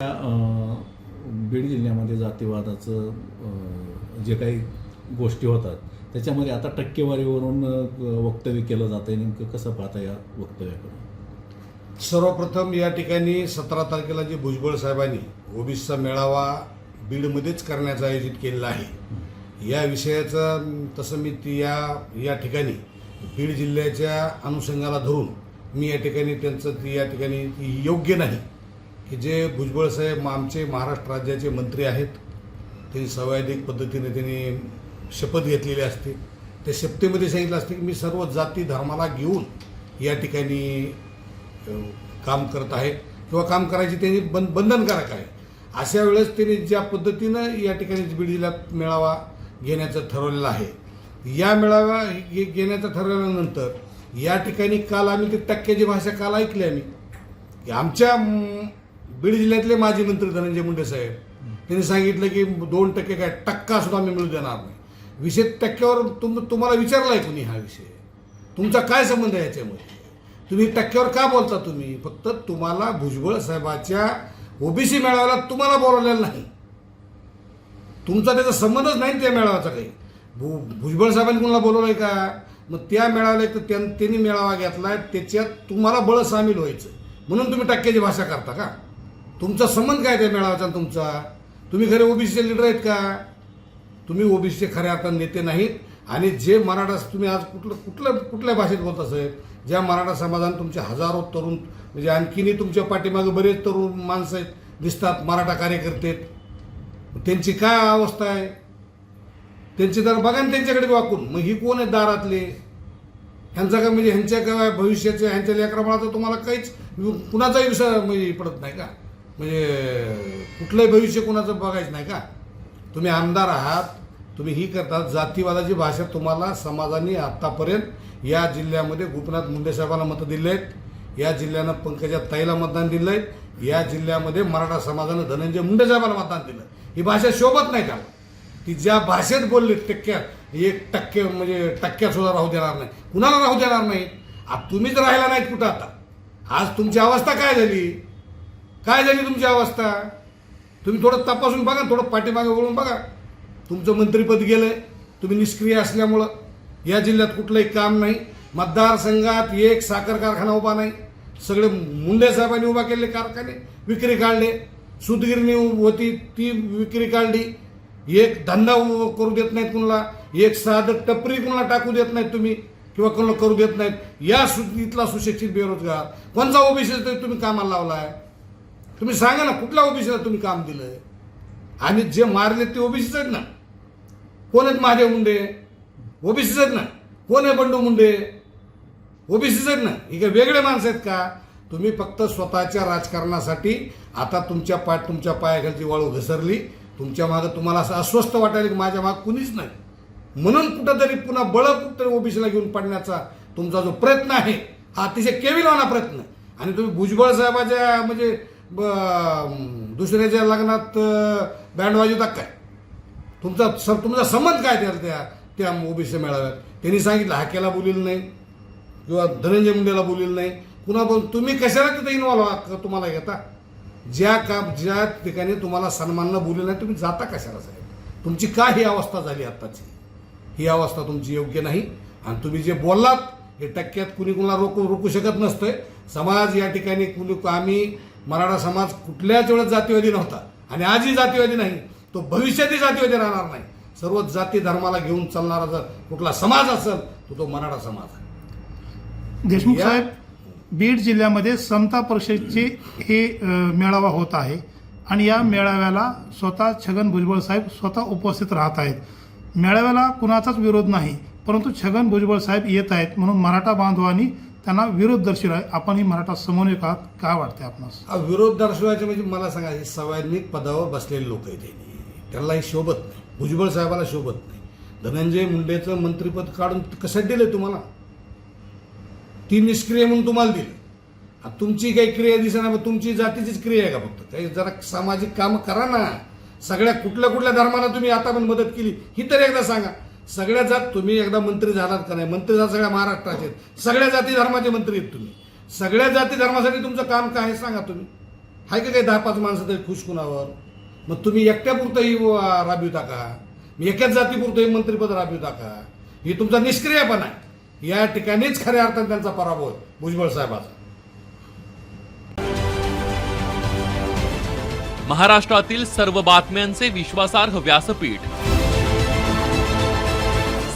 या बीड जिल्ह्यामध्ये जातीवादाचं जे काही गोष्टी होतात त्याच्यामध्ये आता टक्केवारीवरून वक्तव्य केलं जातं आहे नेमकं कसं पाहता या वक्तव्याकडून? सर्वप्रथम या ठिकाणी सतरा तारखेला जे भुजबळ साहेबांनी ओबीसीचा मेळावा बीडमध्येच करण्याचं आयोजित केलेला आहे या विषयाचं तसं मी ती या या ठिकाणी बीड जिल्ह्याच्या अनुषंगाला धरून मी या ठिकाणी त्यांचं ती या ठिकाणी योग्य नाही. की जे भुजबळ साहेब आमचे महाराष्ट्र राज्याचे मंत्री आहेत त्यांनी संवैधिक पद्धतीने त्यांनी शपथ घेतलेली असते. त्या शपथेमध्ये सांगितलं असते की मी सर्व जाती धर्माला घेऊन या ठिकाणी काम करत आहे किंवा काम करायची त्यांनी बं बंधनकारक आहे. अशा वेळेस त्यांनी ज्या पद्धतीनं या ठिकाणी बीड जिल्ह्यात मेळावा घेण्याचं ठरवलेलं आहे. या मेळावा घे- घेण्याचं ठरवल्यानंतर या ठिकाणी काल आम्ही ती टक्क्याची भाषा काल ऐकली आम्ही. की आमच्या बीड जिल्ह्यातले माजी मंत्री धनंजय मुंडे साहेब त्यांनी सांगितलं की दोन टक्के काय टक्का सुद्धा आम्ही मिळू देणार नाही. विषय टक्क्यावर तुम तुम्हाला विचारलाय कुणी हा विषय? तुमचा काय संबंध आहे याच्यामध्ये? तुम्ही टक्क्यावर का बोलता तुम्ही? फक्त तुम्हाला भुजबळ साहेबाच्या ओबीसी मेळाव्याला तुम्हाला बोलवलेलं नाही. तुमचा त्याचा संबंधच नाही त्या मेळाव्याचा काही. भु भुजबळ साहेबांनी कोणाला बोलवलंय का? मग त्या मेळाव्याला एक तर त्यां- त्यांनी मेळावा घेतलाय त्याच्यात तुम्हाला बळ सामील व्हायचं. म्हणून तुम्ही टक्क्याची भाषा करता का? तुमचा संबंध काय त्या मेळाव्याचा तुमचा? तुम्ही खरे ओबीसीचे लीडर आहेत का? तुम्ही ओबीसीचे खऱ्या अर्थाने नेते नाहीत आणि जे मराठा तुम्ही आज कुठलं कुठल्या कुठल्या भाषेत बोलत असेल ज्या मराठा समाजाने तुमचे हजारो तरुण म्हणजे आणखीनही तुमच्या पाठीमागे बरेच तरुण माणसं आहेत दिसतात मराठा कार्यकर्ते आहेत. त्यांची काय अवस्था आहे? त्यांची तर बघा ना त्यांच्याकडे वाकून. मग ही कोण आहेत दारातले? ह्यांचा का म्हणजे ह्यांच्या काय भविष्याचे ह्यांच्या लेकरामुळाचा तुम्हाला काहीच कुणाचाही विषय म्हणजे पडत नाही का? म्हणजे कुठलंही भविष्य कोणाचं बघायचं नाही का? तुम्ही आमदार आहात तुम्ही ही करतात. जातीवादाची भाषा तुम्हाला समाजाने आत्तापर्यंत या जिल्ह्यामध्ये गोपीनाथ मुंडे साहेबांना मतं दिले आहेत या जिल्ह्यानं पंकजा ताईला मतदान दिलं आहे या जिल्ह्यामध्ये मराठा समाजानं धनंजय मुंडे साहेबांना मतदान दिलं. ही भाषा शोभत नाही त्याला ती ज्या भाषेत बोलली टक्क्यात एक टक्के म्हणजे टक्क्यात सुद्धा राहू देणार नाही. कुणाला राहू देणार नाही? तुम्हीच राहिला नाहीत कुठं आता. आज तुमची अवस्था काय झाली? काय झाली तुमची अवस्था? तुम्ही थोडं तपासून बघा थोडं पाठीमागे वळून बघा. तुमचं मंत्रिपद गेलंय तुम्ही निष्क्रिय असल्यामुळं. या जिल्ह्यात कुठलंही काम नाही. मतदारसंघात एक साखर कारखाना उभा नाही. सगळे मुंडे साहेबांनी उभा केलेले कारखाने विक्री काढले. सुतगिरणी होती ती विक्री काढली. एक धंदा उ- करू देत नाहीत कुणाला. एक साधं टपरी कुणाला टाकू देत नाहीत तुम्ही किंवा कोणाला करू देत नाहीत. या सु इथला सुशिक्षित बेरोजगार. कोणचा ओबीसी तुम्ही कामाला लावला आहे तुम्ही सांगा ना कुठल्या ओबीसीला तुम्ही काम दिलं आणि जे मारले ते ओबीसीच आहेत ना. कोण आहेत महादेव मुंडे? ओबीसीच आहेत ना. कोण आहे बंडू मुंडे? ओबीसीच आहेत ना. हे काय वेगळे माणसं आहेत का? तुम्ही फक्त स्वतःच्या राजकारणासाठी आता तुमच्या पाय तुमच्या पायाखालची वाळू घसरली. तुमच्या मागं तुम्हाला असं अस्वस्थ वाटायला की माझ्या मागं कुणीच नाही. म्हणून कुठंतरी पुन्हा बळ कुठंतरी ओबीसीला घेऊन पडण्याचा तुमचा जो प्रयत्न आहे हा अतिशय केविलवाना प्रयत्न. आणि तुम्ही भुजबळ साहेबाच्या म्हणजे ब- दुसऱ्याच्या लग्नात बँड वाजवतात काय? तुमचा सर तुमचा संबंध काय त्या त्या त्या ओबीसी मेळाव्यात? त्यांनी सांगितलं हाकेला बोलील नाही. किंवा धनंजय मुंडेला बोलील नाही. पुन्हा बोल तुम्ही कशाला तिथे इन्व्हॉल्व्ह तुम्हाला घेता ज्या काम ज्या ठिकाणी तुम्हाला सन्माननं बोलले नाही तुम्ही जाता कशाला साहेब? तुमची काय ही अवस्था झाली आत्ताची? ही अवस्था तुमची योग्य नाही. आणि तुम्ही जे बोललात हे टक्क्यात कुणी कुणाला रोखू रोखू शकत नसतंय. समाज या ठिकाणी कुणी आम्ही मराठा समाज कुठल्याच वेळेस जातीवादी नव्हता. आणि आजही जातीवादी नाही. तो भविष्यातही जातीवादी राहणार नाही. सर्व जाती धर्माला घेऊन चालणारा जर कुठला समाज असेल तर तो मराठा समाज आहे. देशमुख साहेब बीड जिल्ह्यामध्ये समता परिषदचे हे मेळावा होत आहे. आणि या मेळाव्याला स्वतः छगन भुजबळ साहेब स्वतः उपस्थित राहत आहेत. मेळाव्याला कुणाचाच विरोध नाही परंतु छगन भुजबळ साहेब येत आहेत म्हणून मराठा बांधवांनी त्यांना विरोध दर्शविला. आपण ही मराठा समन्वयक आहात काय वाटते आपणास? विरोध दर्शवायचे म्हणजे मला सांगा हे सवैनिक पदावर बसलेले लोक आहेत त्यांना हे शोभत नाही. भुजबळ साहेबाला शोभत नाही. धनंजय मुंडेचं मंत्रिपद काढून कसं दिलं तुम्हाला? ती निष्क्रिय म्हणून तुम्हाला दिली तुमची काही क्रिया दिसेना मग तुमची जातीचीच क्रिया आहे का फक्त? काही जरा सामाजिक कामं करा ना. सगळ्या कुठल्या कुठल्या धर्माला तुम्ही आता पण मदत केली. ही तर एकदा सांगा. सगळ्या जात तुम्ही एकदा मंत्री झालात का नाही? मंत्री झाला सगळ्या महाराष्ट्राचे आहेत. सगळ्या जाती धर्माचे मंत्री आहेत तुम्ही. सगळ्या जाती धर्मासाठी तुमचं काम काय आहे सांगा तुम्ही. हाय का काही दहा पाच माणसं तरी खुश कुणावर? मग तुम्ही एकट्यापुरतंही राबविता का मी एकाच जातीपुरतंही मंत्रीपद राबविता का ही तुमचा निष्क्रियपणा आहे. या ठिकाणीच खऱ्या अर्थाने त्यांचा पराभव आहे, भुजबळ साहेबाचा. महाराष्ट्रातील सर्व बातम्यांचे विश्वासार्ह व्यासपीठ.